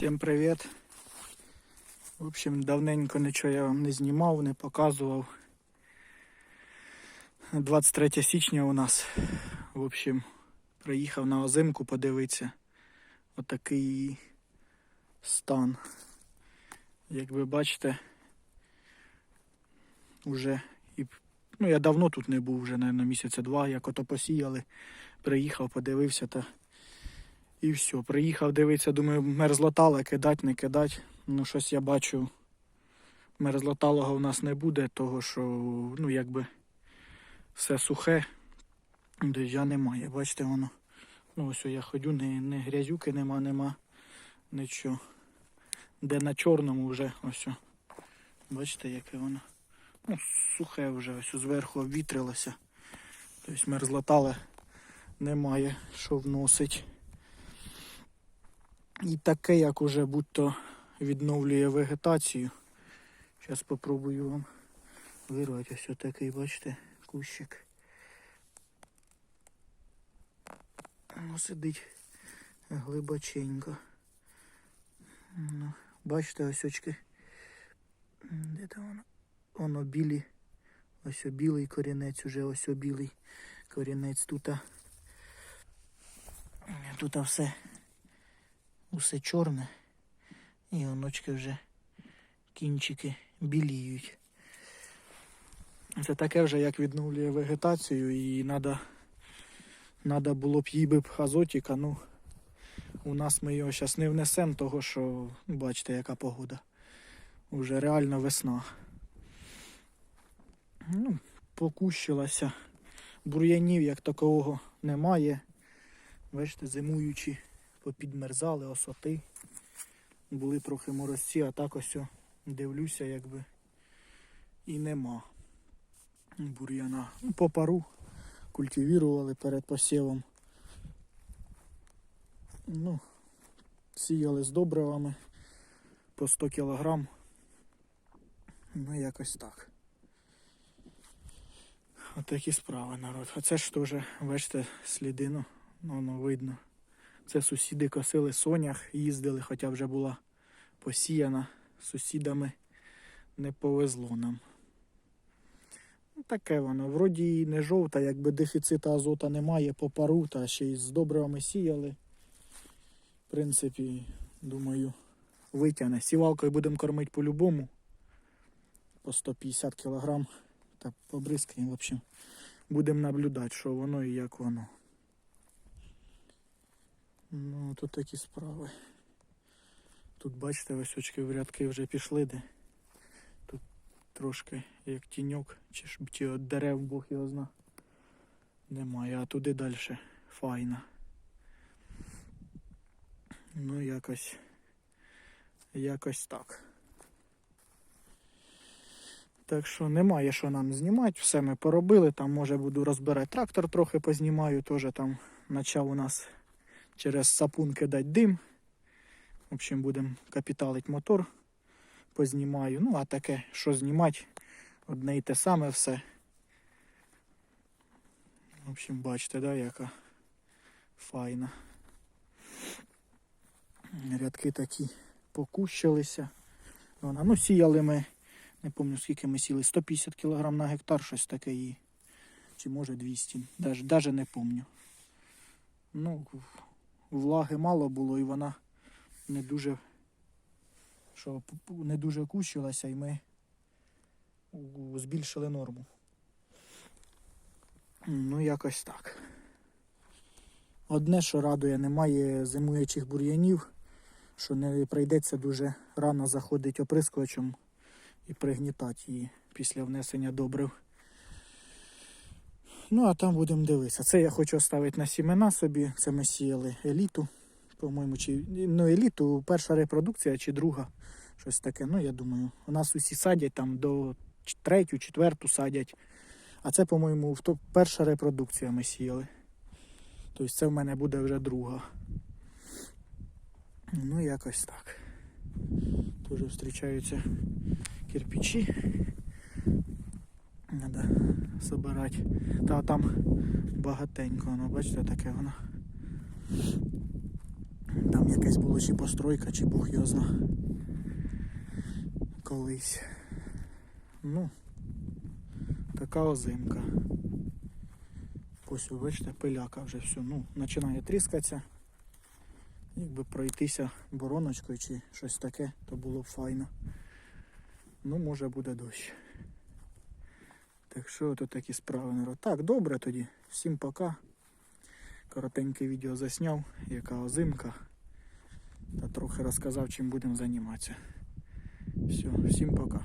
Всім привіт. В общем, давненько нічого я вам не знімав, не показував. 23 січня у нас. В общем, приїхав на озимку подивитися. Отакий стан. Як ви бачите, уже і. Ну, я давно тут не був, вже, мабуть, місяця два, як ото посіяли. Приїхав, подивився та і все. Приїхав дивитися, думаю, мерзлотала кидать, не кидать. Ну, щось я бачу. Мерзлоталого в нас не буде, того що, ну, якби все сухе, дождя немає. Бачите, воно. Ну, ось я ходю, не, не грязюки нема, нема нічого. Де на чорному вже ось. Бачите, яке воно. Ну, сухе вже, ось зверху обвітрилося. Тобто мерзлотале немає, що вносить. І таке, як уже будь-то відновлює вегетацію. Зараз спробую вам вирвати ось такий, бачите, кущик. Ну, сидить глибоченько. Ну, бачите, ось очки. Де там воно? Воно білі. Ось о білий корінець, уже ось о білий корінець тут. Тут все усе чорне. І оночки вже кінчики біліють. Це таке вже як відновлює вегетацію і треба надо було б їй би азотіка, ну у нас ми його зараз не внесемо, того що ну, бачите, яка погода. Уже реально весна. Ну, покущилася. Бур'янів як такого немає. Бачите, зимуючі попідмерзали, осоти. Були трохи морозці, а так ось дивлюся, якби і нема бур'яна. Ну, по пару культивірували перед посівом. Ну, сіяли з добривами по 100 кілограм. Ну, якось так. Отакі справи, народ. А це ж теж, бачите, сліди, ну, воно видно. Це сусіди косили сонях, їздили, хоча вже була посіяна. Сусідами не повезло нам. Ну, таке воно. Вроді і не жовта, якби дефіциту азота немає по пару, та ще й з добривами сіяли. В принципі, думаю, витягне. Сівалкою будемо кормити по-любому. По 150 кг та побризкаємо. В общем, будемо наблюдати, що воно і як воно. Ну, тут такі справи. Тут, бачите, ось очки в рядки вже пішли, де. Тут трошки як тіньок, чи ж чи от дерев Бог його зна. Немає, а туди далі файна. Ну, якось. Якось так. Так що немає що нам знімати, все ми поробили. Там може буду розбирати трактор трохи познімаю, теж там почав у нас через сапун кидати дим. В общем, будемо капіталити мотор, познімаю. Ну, а таке, що знімати, одне і те саме все. В общем, бачите, да, яка файна. Рядки такі покущилися. Вона, ну, сіяли ми, не пам'ятаю скільки ми сіли, 150 кг на гектар, щось таке і. Чи може 200, навіть, навіть не пам'ятаю. Ну, влаги мало було і вона не дуже що не дуже кущилася і ми збільшили норму. Ну, якось так. Одне, що радує, немає зимуючих бур'янів, що не прийдеться дуже рано заходити оприскувачем і пригнітати її після внесення добрив. Ну, а там будемо дивитися. Це я хочу оставити на сімена собі. Це ми сіяли еліту. По-моєму, чи ну, еліту, перша репродукція чи друга. Щось таке. Ну, я думаю, у нас усі садять там до третю, четверту садять. А це, по-моєму, перша репродукція ми сіяли. Тобто це в мене буде вже друга. Ну, якось так. Теж зустрічаються кирпичі. Надо собирати. Та там багатенько, воно, бачите, таке воно. Там якесь було чи постройка, чи Бог його зна. Колись. Ну, така озимка. Ось, бачите, пиляка вже все. Ну, починає тріскатися. Якби пройтися бороночкою чи щось таке, то було б файно. Ну, може буде дощ. Так що тут такі справи народ. Так, добре тоді. Всім пока. Коротеньке відео засняв, яка озимка. Та трохи розказав, чим будемо займатися. Все, всім пока.